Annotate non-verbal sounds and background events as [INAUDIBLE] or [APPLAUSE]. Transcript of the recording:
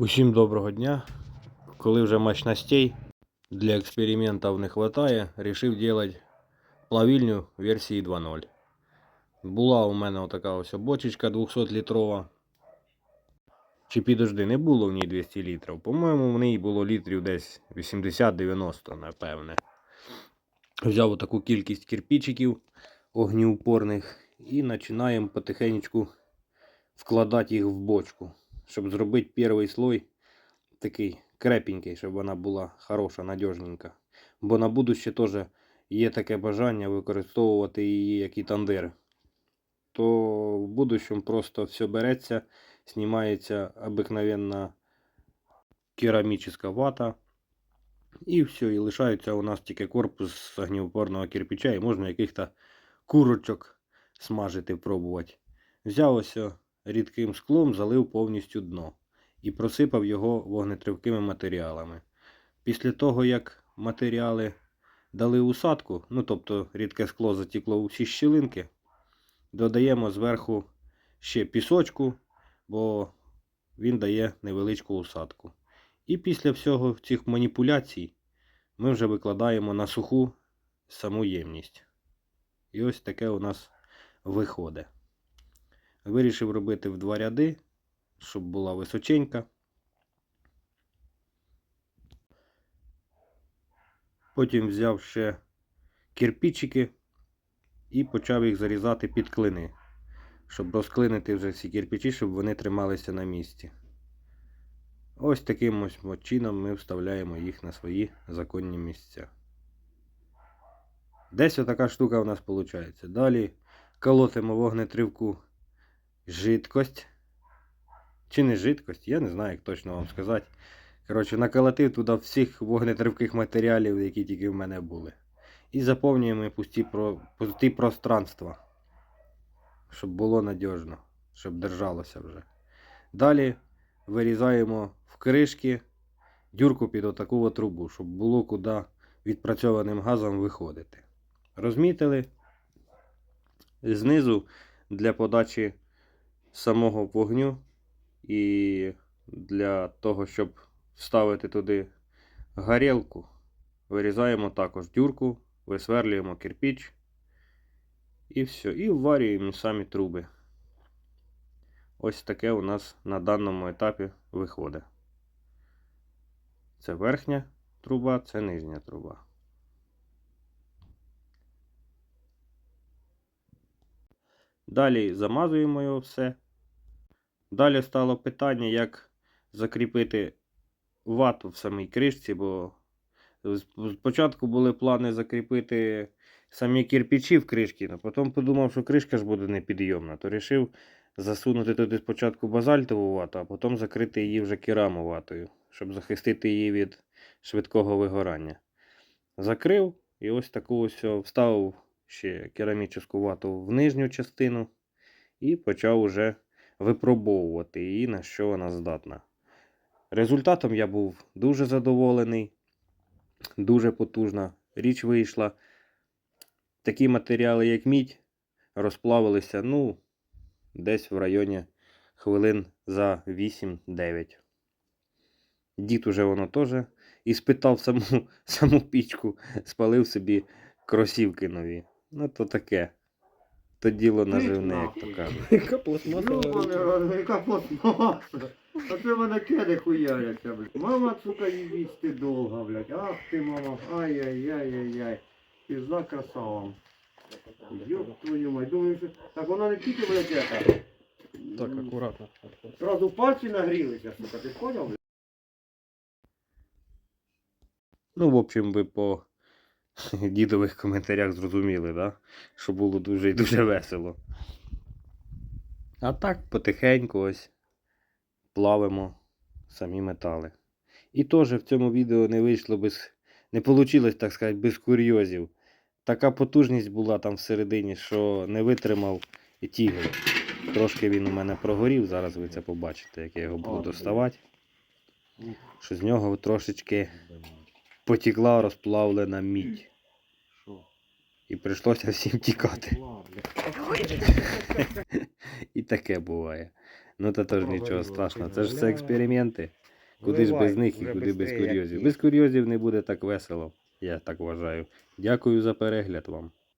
Усім доброго дня. Коли вже мощностей для експериментів не вистачає, вирішив робити плавильню версії 2.0. Була у мене отака ось бочечка 200 літрова. Чи підожди, не було в ній 200 літрів. По-моєму, в ній було літрів десь 80-90, напевне. Взяв отаку кількість кирпичиків огнеупорних і починаємо потихеньку вкладати їх в бочку, щоб зробити перший слой такий крепенький, щоб вона була хороша, надіжненька. Бо на будуще теж є таке бажання використовувати її як і тандир. То в будущем просто все береться, знімається обикновенна керамічна вата. І все, і лишається у нас тільки корпус огнеупорного кирпича, і можна яких-то курочок смажити, пробувати. О, рідким склом, залив повністю дно і просипав його вогнетривкими матеріалами. Після того, як матеріали дали усадку, ну тобто рідке скло затікло у всі щілинки, додаємо зверху ще пісочку, бо він дає невеличку усадку. І після всього цих маніпуляцій ми вже викладаємо на суху саму ємність. І ось таке у нас виходить. Вирішив робити в два ряди, щоб була височенька. Потім взяв ще кирпичики і почав їх зарізати під клини, щоб розклинити вже всі кирпичі, щоб вони трималися на місці. Ось таким ось чином ми вставляємо їх на свої законні місця. Десь отака штука у нас виходить. Далі колотимо вогнетривку жидкость. Чи не жидкость, я не знаю, як точно вам сказати. Коротше, наколотив туди всіх вогнетривких матеріалів, які тільки в мене були. І заповнюємо пусті, про... пусті пространства, щоб було надіжно, щоб держалося вже. Далі вирізаємо в кришки дюрку під отаку трубу, щоб було куди відпрацьованим газом виходити. Розмітили. Знизу для подачі самого вогню і для того, щоб вставити туди горілку, вирізаємо також дюрку, висверлюємо кирпіч і все. І вварюємо самі труби. Ось таке у нас на даному етапі виходить. Це верхня труба, це нижня труба. Далі замазуємо його все. Далі стало питання, як закріпити вату в самій кришці, бо спочатку були плани закріпити самі кирпичі в кришці, а потім подумав, що кришка ж буде непідйомна, то вирішив засунути туди спочатку базальтову вату, а потім закрити її вже керамоватою, щоб захистити її від швидкого вигорання. Закрив і ось таку ось вставив ще керамічну вату в нижню частину і почав уже випробовувати її, на що вона здатна. Результатом я був дуже задоволений, дуже потужна річ вийшла. Такі матеріали, як мідь, розплавилися ну, десь в районі хвилин за 8-9. Дід уже воно теж іспитав саму, [LAUGHS] саму пічку, спалив собі кросівки нові. Ну, то таке. То діло наживне, як то кажуть. Яка пластмасова Ёбаный рука. рот, яка пластмаса. А це мене кеди хуяряться, блядь. Мама, сука, їсть ти довго, блядь. Ах ти, мама, ай-яй-яй-яй-яй. Пізда красава. Ёб твою мать. Думаю, що... Так вона не тільки, блядь, яка. Так, акуратно. Сразу пальці нагрілися, сука, ти поняв, блядь? Ну, в общем, ви по [LAUGHS] дідових коментарях зрозуміли, да? що було дуже і дуже весело. А так, потихеньку ось плавимо самі метали. І теж в цьому відео не вийшло без. Не вийшло, так сказати, без курйозів. Така потужність була там всередині, що не витримав тігр. Трошки він у мене прогорів, зараз ви це побачите, як я його буду доставати. Що з нього трошечки потекла розплавлена мідь. І прийшлося всім тікати. І таке буває. Ну та теж нічого страшного. Це ж все експерименти. Куди ж без них і куди без курйозів. Без курйозів не буде так весело, я так вважаю. Дякую за перегляд вам.